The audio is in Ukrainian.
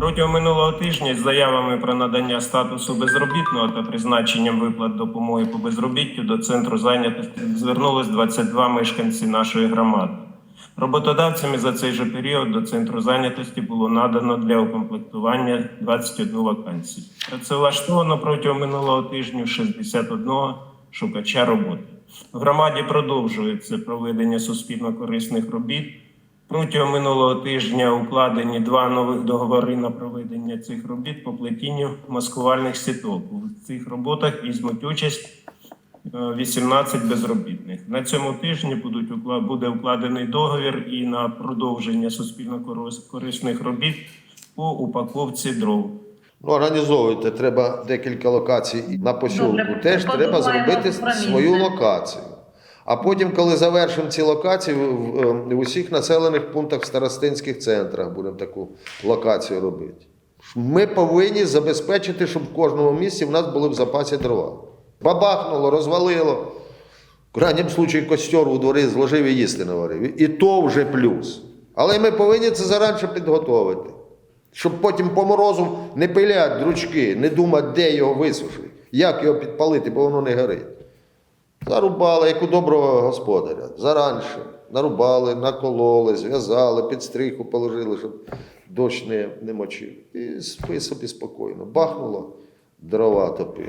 Протягом минулого тижня з заявами про надання статусу безробітного та призначенням виплат допомоги по безробіттю до центру зайнятості звернулось 22 мешканці нашої громади. Роботодавцями за цей же період до центру зайнятості було надано для укомплектування 21 вакансій. Працевлаштовано протягом минулого тижня 61 шукача роботи. В громаді продовжується проведення суспільно корисних робіт. Протягом минулого тижня укладені два нових договори на проведення цих робіт по плетінню маскувальних сіток. У цих роботах візьмуть участь е, 18 безробітних. На цьому тижні будуть укла- буде укладений договір і на продовження суспільно корис- корисних робіт по упаковці дров. Ну, організовуйте, треба декілька локацій на посілку. Добре, Теж треба зробити свою локацію. А потім, коли завершимо ці локації, в, в- усіх населених пунктах в старостинських центрах будемо таку локацію робити. Ми повинні забезпечити, щоб в кожному місці в нас були в запасі дрова. Бабахнуло, розвалило. В крайньому случаї костер у дворі зложив і їсти наварив. І то вже плюс. Але ми повинні це заранше підготовити. Щоб потім по морозу не пилять дручки, не думати, де його висушити, як його підпалити, бо воно не горить. Зарубали, як у доброго господаря. Заранше. Нарубали, накололи, зв'язали, під стріху положили, щоб дощ не, не мочив. І спи собі спокійно. Бахнуло, дрова топи.